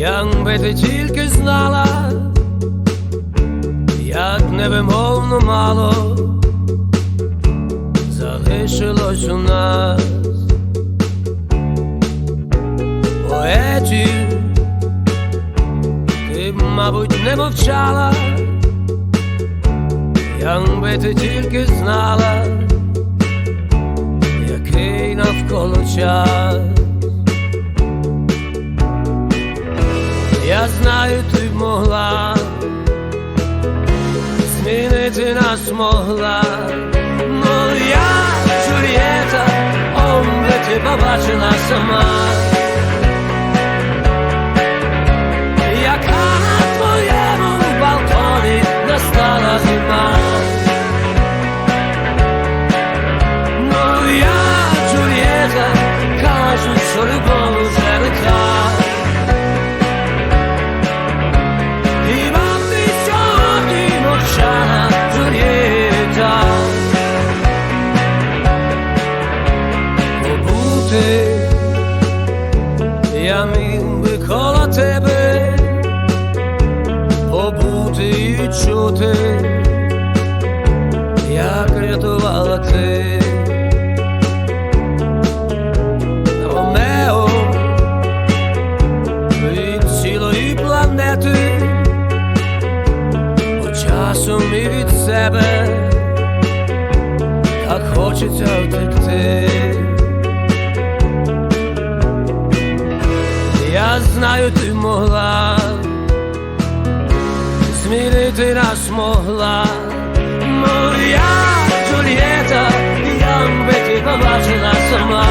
Якби ти тільки знала, як невимовно мало залишилось у нас поетів, ти б, мабуть, не мовчала, якби ти тільки знала, який навколо час. Я знаю, ти б могла. Змінити нас могла, моя Джульєта, би ти побачила сама, тебе Побути і чути Як рятувала ти Ромео від цілої планети Бо часом і від себе так хочеться втекти. знаю, ти могла, змінити нас могла, моя Джульєта, я б побачила сама.